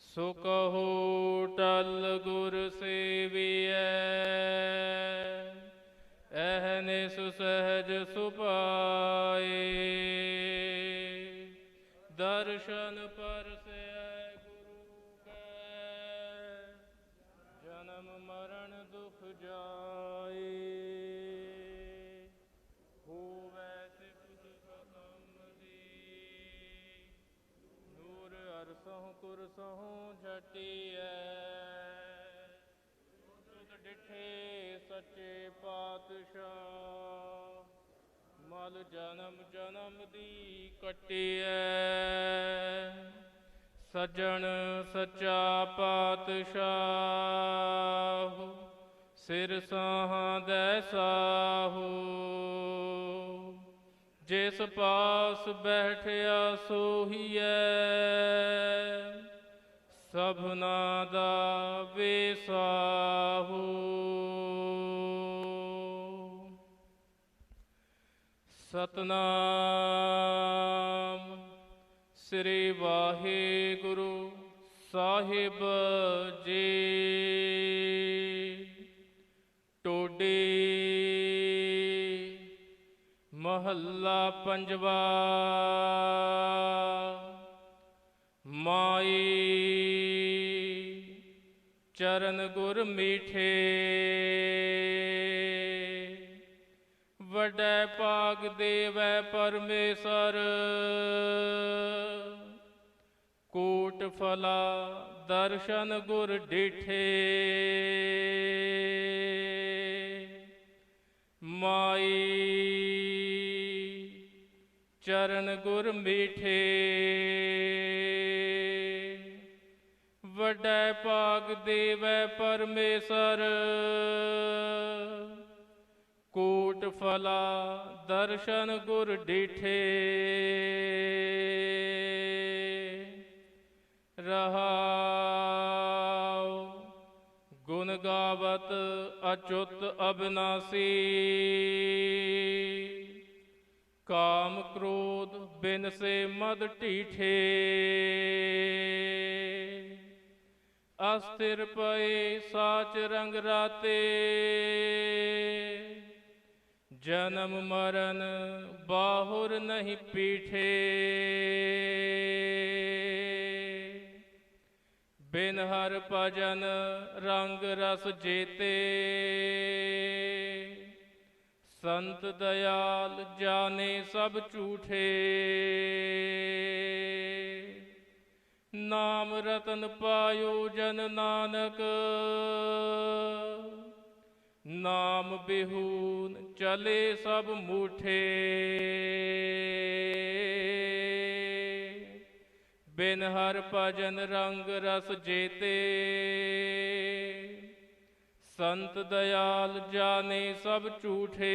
ਸੋ ਕਹੋ ਟਲ ਗੁਰ ਸੇਵੀਐ ਐਹਨੇ ਸੁਸਹਿਜ ਸੁਪਾਏ ਅਰਸਹੁ ਕੁਰਸਹੁ ਝਟੀਐ ਤੁਧ ਡਿਠੇ ਸੱਚੇ ਪਾਤਸ਼ਾਹ। ਮਲ ਜਨਮ ਜਨਮ ਦੀ ਕਟਿਐ। ਸਜਣ ਸੱਚਾ ਪਾਤਸ਼ਾਹ। ਸਿਰ ਸਾਹਾਂ ਸਾਹੂ। ਜਿਸ ਪਾਸ ਬੈਠਿਆ ਸੋਹੀਐ। ਸਭਨਾ ਦਾ ਵਿਸਾਹੂ। ਸਤਨਾਮ ਸ੍ਰੀ ਵਾਹਿਗੁਰੂ ਸਾਹਿਬ ਜੀ। ਟੋਡੀ ਮਹੱਲਾ ਪੰਜਵਾ। ਮਾਈ ਚਰਨ ਗੁਰ ਮੀਠੇ, ਵਡੈ ਭਾਗ ਦੇਵੈ ਪਰਮੇਸ਼ਰ। ਕੋਟ ਫਲਾ ਦਰਸ਼ਨ ਗੁਰ ਡਿਠੇ। ਮਾਈ ਚਰਨ ਗੁਰ ਮੀਠੇ। ਵੱਡੈ ਭਾਗ ਦੇਵੈ ਪਰਮੇਸ਼ਰ। ਕੋਟ ਫਲਾ ਦਰਸ਼ਨ ਗੁਰ ਡਿਠੇ। ਰਹਾਉ ਗੁਣ ਗਾਵਤ ਅਚੁੱਤ ਅਬਨਾਸੀ। ਕਾਮ ਕ੍ਰੋਧ ਬਿਨ ਸੇ ਮਦ ਢੀਠੇ। ਅਸਥਿਰ ਪਏ ਸਾਚ ਰੰਗ ਰਾਤੇ। ਜਨਮ ਮਰਨ ਬਾਹੁਰ ਨਹੀਂ ਪੀਠੇ। ਬਿਨ ਹਰ ਭਜਨ ਰੰਗ ਰਸ ਜੇਤੇ। ਸੰਤ ਦਇਆਲ ਜਾਣੇ ਸਭ ਝੂਠੇ। ਨਾਮ ਰਤਨ ਪਾਇਓ ਜਨ ਨਾਨਕ। ਨਾਮ ਬਿਹੂਨ ਚਲੇ ਸਭ ਮੂਠੇ। ਬਿਨ ਹਰ ਭਜਨ ਰੰਗ ਰਸ ਜੇਤੇ। ਸੰਤ ਦਇਆਲ ਜਾਣੇ ਸਭ ਝੂਠੇ।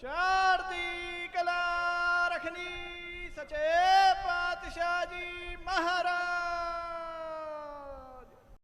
ਚੜ੍ਹਦੀ ਕਲਾ ਰਖਨੀ ਸੱਚੇ ਪਾਤਸ਼ਾਹ ਜੀ।